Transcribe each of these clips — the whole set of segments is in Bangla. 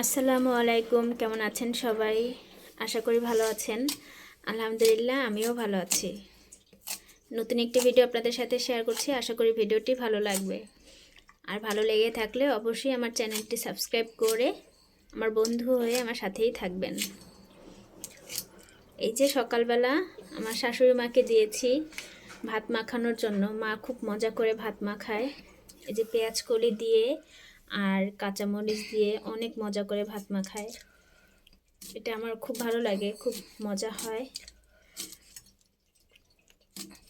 আসসালামু আলাইকুম, কেমন আছেন সবাই? আশা করি ভালো আছেন। আলহামদুলিল্লাহ, আমিও ভালো আছি। নতুন একটি ভিডিও আপনাদের সাথে শেয়ার করছি। আশা করি ভিডিওটি ভালো লাগবে। আর ভালো লেগে থাকলে অবশ্যই আমার চ্যানেলটি সাবস্ক্রাইব করে আমার বন্ধু হয়ে আমার সাথেই থাকবেন। এই যে সকালবেলা আমার শাশুড়ি মাকে দিয়েছি ভাত মাখানোর জন্য। মা খুব মজা করে ভাত মাখায়। এই যে পেঁয়াজ কলি দিয়ে আর কাঁচামরিচ দিয়ে অনেক মজা করে ভাত মাখায়। এটা আমার খুব ভালো লাগে খুব মজা হয়।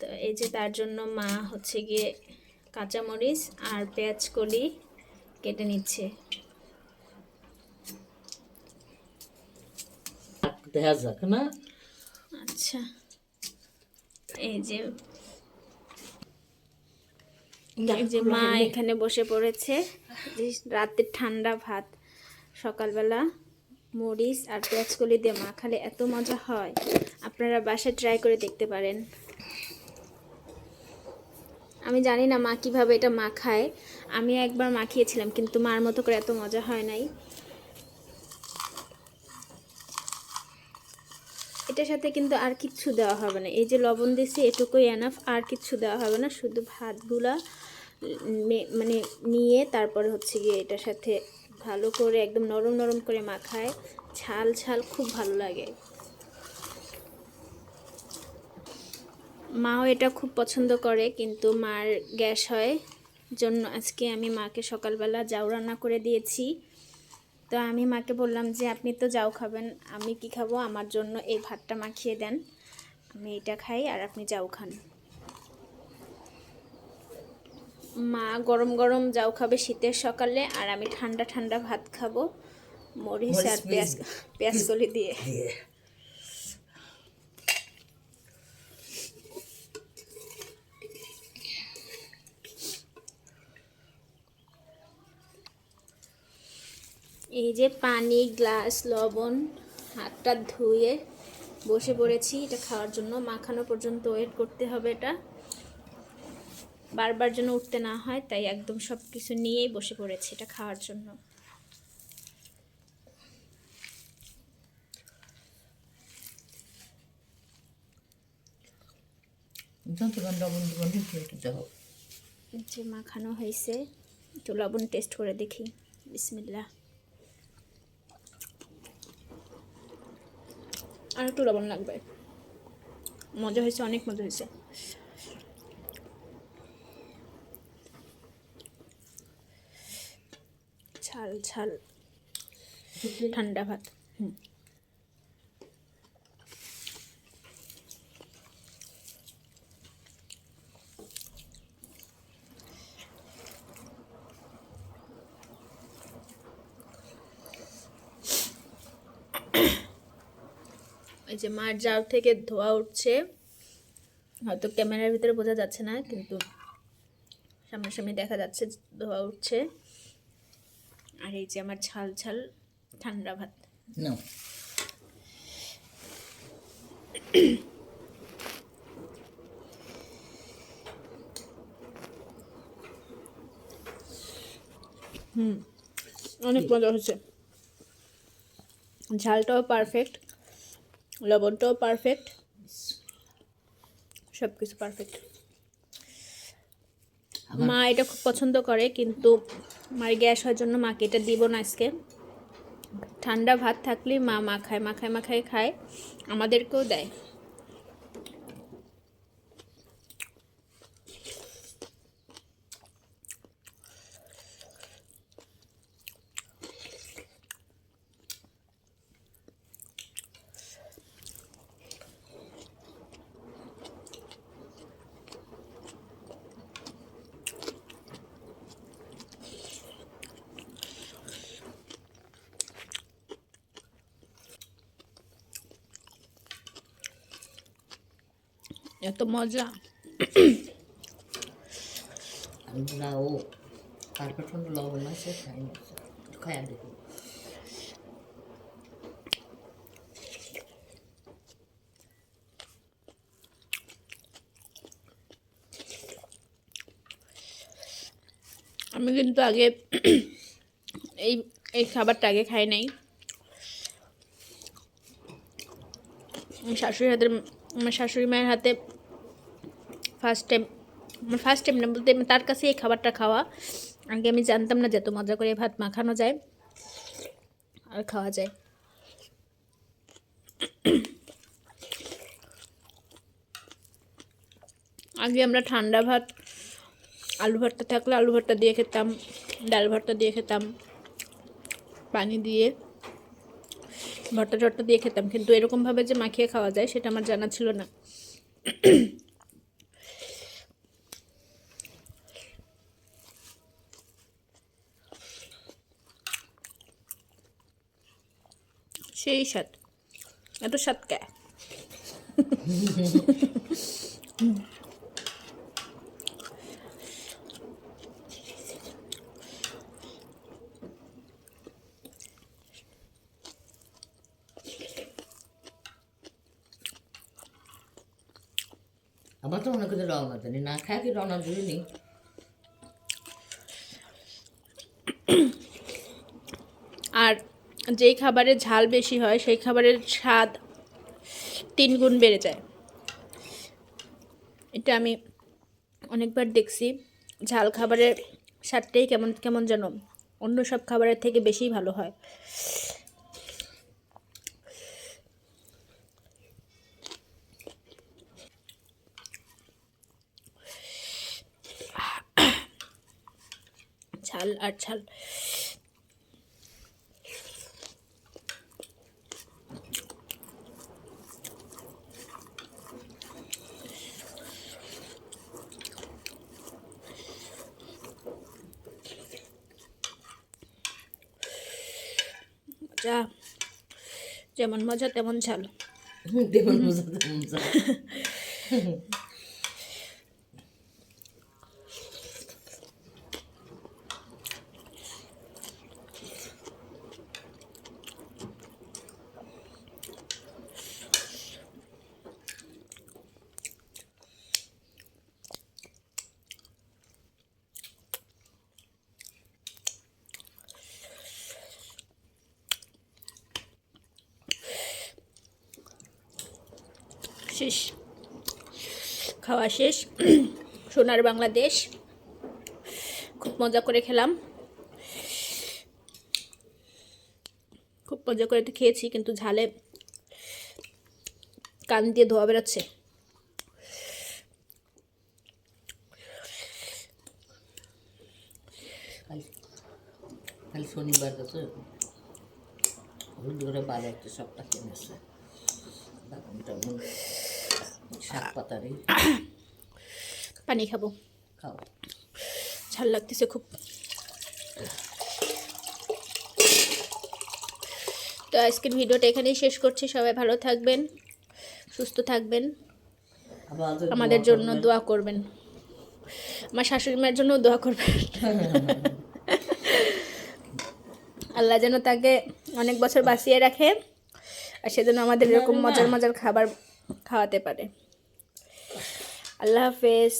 তো এই যে তার জন্য মা হচ্ছে গিয়ে কাঁচামরিচ আর পেঁয়াজ কলি কেটে নিচ্ছে। দেখা যাক না? আচ্ছা। এই যে যে মা এখানে বসে পড়েছে। রাতে ঠান্ডা ভাত সকালবেলা মরিচ আর পেঁয়াজ কলি দিয়ে মাখালে এত মজা হয়। আপনারা বাসায় ট্রাই করে দেখতে পারেন। আমি জানি না মা কীভাবে এটা মাখায় আমি একবার মাখিয়েছিলাম কিন্তু মার মতো করে এত মজা হয় নাই। এটার সাথে কিন্তু আর কিচ্ছু দেওয়া হবে না। এই যে লবণ দিয়েছি এটুকুই এনাফ আর কিচ্ছু দেওয়া হবে না। শুধু ভাতগুলা মানে নিয়ে তারপরে হচ্ছে গিয়ে এটার সাথে ভালো করে একদম নরম নরম করে মাখায়। ছাল ছাল খুব ভালো লাগে। মাও এটা খুব পছন্দ করে, কিন্তু মার গ্যাস হয়। জন্য আজকে আমি মাকে সকালবেলা যাও রান্না করে দিয়েছি। তো আমি মাকে বললাম যে আপনি তো যাও খাবেন আমি কি খাব? আমার জন্য এই ভাতটা মাখিয়ে দেন। আমি এটা খাই আর আপনি যাও খান। মা গরম গরম যাও খাবে শীতের সকালে আর আমি ঠান্ডা ঠান্ডা ভাত খাব। মরিচ আর পেঁয়াজ পেঁয়াজ কলি দিয়ে। এই যে পানি গ্লাস লবণ হাতটা ধুয়ে বসে পড়েছি। এটা খাওয়ার জন্য। মাখানো পর্যন্ত ওয়েট করতে হবে এটা। বারবার যেন উঠতে না হয় তাই একদম সব কিছু নিয়েই বসে পড়েছি এটা খাওয়ার জন্য। যে মাখানো হয়েছে একটু লবণ টেস্ট করে দেখি। বিসমিল্লা আর একটু লবণ লাগবে। মজা হয়েছে অনেক মজা হয়েছে। ঝাল ঝাল। ঠান্ডা ভাত। হুম। যে মার জার থেকে ধোয়া উঠছে। হয়তো ক্যামেরার ভিতরে বোঝা যাচ্ছে না কিন্তু সামনাসামনি দেখা যাচ্ছে ধোয়া উঠছে। আর এই যে আমার ঝাল ঝাল ঠান্ডা ভাত। হুম অনেক মজা হয়েছে। ঝালটাও পারফেক্ট লবণটাও পারফেক্ট সব কিছু পারফেক্ট মা এটা খুব পছন্দ করে কিন্তু মার গ্যাস হওয়ার জন্য মাকে এটা দিব না আজকে। ঠান্ডা ভাত থাকলে মা মাখায় মাখায় মাখায় খায় আমাদেরকেও দেয়। এত মজা। না ও তার লবণ আছে খাই না আমি কিন্তু আগে এই এই খাবারটা আগে খাই নাই। আমার শাশুড়ি হাতের শাশুড়ি মায়ের হাতে ফার্স্ট টাইম আমার ফার্স্ট টাইম না বলতে তার কাছে এই খাবারটা খাওয়া। আগে আমি জানতাম না যে এত মজা করে ভাত মাখানো যায় আর খাওয়া যায়। আগে আমরা ঠান্ডা ভাত, আলু ভর্তা থাকলে আলু ভর্তা দিয়ে খেতাম, ডাল ভর্তা দিয়ে খেতাম, পানি দিয়ে ভর্তা টর্তা দিয়ে খেতাম। কিন্তু এরকমভাবে যে মাখিয়ে খাওয়া যায়, সেটা আমার জানা ছিল না। সেই স্বাদ। এত স্বাদ কে? আমার তো মনে করতে রওনা দেনি না খায় কি রওনা দিলি আর যেই খাবারের ঝাল বেশি হয়, সেই খাবারের স্বাদ তিন গুণ বেড়ে যায়। এটা আমি অনেকবার দেখছি। ঝাল খাবারের স্বাদটাই কেমন কেমন যেন অন্য সব খাবারের থেকে বেশিই ভালো হয়। ঝাল আর ঝাল যা। যেমন মজা তেমন ঝাল। তেমন মজা তেমন মজা শেষ, খাওয়া শেষ, সোনার বাংলাদেশ, খুব মজা করে খেলাম। খুব মজা করে তো খেয়েছি, কিন্তু ঝালে কান দিয়ে ধোয়া বেরোচ্ছে। শনিবার গেছে বার একটা কিনেছে। শাক পাতারি পানি খাব। খাও। ঝাল লাগতেছে খুব। তো আজকের ভিডিওটা এখানেই শেষ করছি। সবাই ভালো থাকবেন সুস্থ থাকবেন। আমাদের আমাদের জন্য দোয়া করবেন। আমার শাশুড়ি মায়ের জন্য দোয়া করবেন। আল্লাহ যেন তাকে অনেক বছর বাঁচিয়ে রাখে আর সেজন্য আমাদের এরকম মজার মজার খাবার খাওয়াতে পারে। আল্লাহ হাফেজ